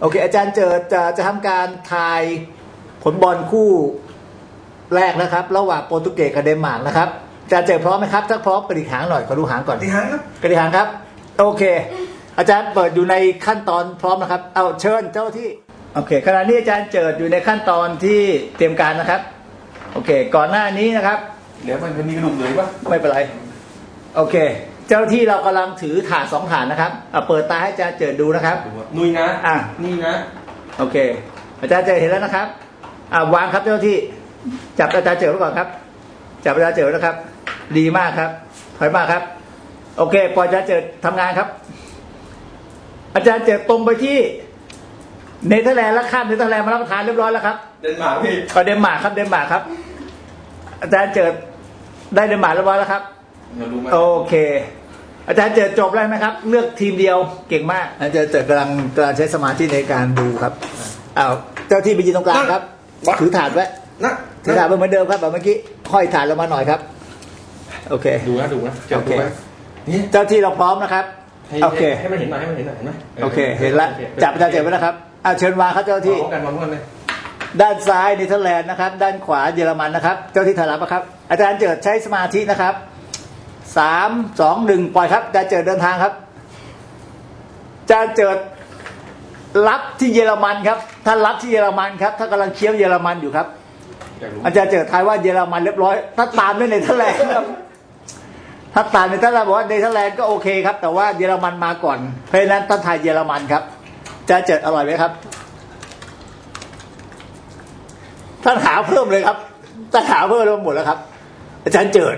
โอเค อาจารย์เจอจะจะทำการทายผลบอลคู่แรกนะครับ ระหว่างโปรตุเกสกับเดนมาร์กนะครับอาจารย์เจอพร้อมไหมครับ ถ้าพร้อมกระดิกหางหน่อยขอดูหางก่อนตีหังครับกระดิกหางครับ โอเค อาจารย์เปิดอยู่ในขั้นตอนพร้อมนะครับ เอาเชิญเจ้าที่โอเคขณะนี้อาจารย์เจิดอยู่ในขั้นตอนที่เตรียมการนะครับ โอเค ก่อนหน้านี้นะครับ เดี๋ยวมันจะมีกระดูกเหลือปะไม่เป็นไร โอเค เจ้าที่เรากำลังถือถาดสองถาดนะครับเอาเปิดตาให้อาจารย์เจิดดูนะครับดูว่านุยนะอะ นี่นะ โอเค อาจารย์เจอเห็นแล้วนะครับอ่าวางครับเจ้าหน้าที่ จับอาจารย์เจอไว้ก่อนครับ จับอาจารย์เจอไว้นะครับ ดีมากครับถอยมาครับ โอเคปล่อยอาจารย์เจอทำงานครับ อาจารย์เจอตรงไปที่เนเธอร์แลนด์แล้วข้ามเนเธอร์แลนด์มารับประทานเรียบร้อยแล้วครับ เดนมาร์กพี่ก็เดนมาร์กครับเดนมาร์กครับ อาจารย์เจอได้เดนมาร์กเรียบร้อยแล้วครับเดี๋ยวรู้ไหม โอเค อาจารย์เจอจบแล้วไหมครับ เลือกทีมเดียวเก่งมาก อาจารย์เจอกำลังกำลังใช้สมาธิในการดูครับอ้าวเจ้าที่ไปยืนตรงกลางครับถือถาดไว้นะถือถาดไว้เหมือนเดิมครับแบบเมื่อกี้ห้อยถาดลงมาหน่อยครับ โอเค ดูนะดูนะจับโอเคดูไหมนี่เจ้าที่เราพร้อมนะครับให้โอเคให้มันเห็นหน่อยให้มันเห็นหน่อยเห็นไหมโอเค เห็นแล้วจับอาจารย์เจอไว้นะครับอ่าเชิญวางครับเจ้าที่พร้อมกันพร้อมกันเลยด้านซ้ายเนเธอร์แลนด์นะครับ ด้านขวาเยอรมันนะครับ เจ้าที่ถอยหลังนะครับ อาจารย์เจิดใช้สมาธินะครับ สามสองหนึ่งปล่อยครับอาจารย์เจิดเดินทางครับอาจารย์เจิดรับที่เยอรมันครับท่านรับที่เยอรมันครับถ้านกำลังเคี้ยวเยอรมันอยู่ครับอยากรู้อาจารย์เจิดทายว่าเยอรมันเรียบร้อย ถ้าตามด้วยเนเธอร์แลนด์ครับถ้าตามเนเธอร์แลนด์บอกว่าเนเธอร์แลนด์ก็โอเคครับ แต่ว่าเยอรมันมาก่อนเพราะฉะนั้นต้องทายเยอรมันครับอาจารย์เจิดอร่อยไหมครับ ท่านหาเพิ่มเลยครับท่านหาเพิ่มเลยหมดแล้วครับ อาจารย์เจิด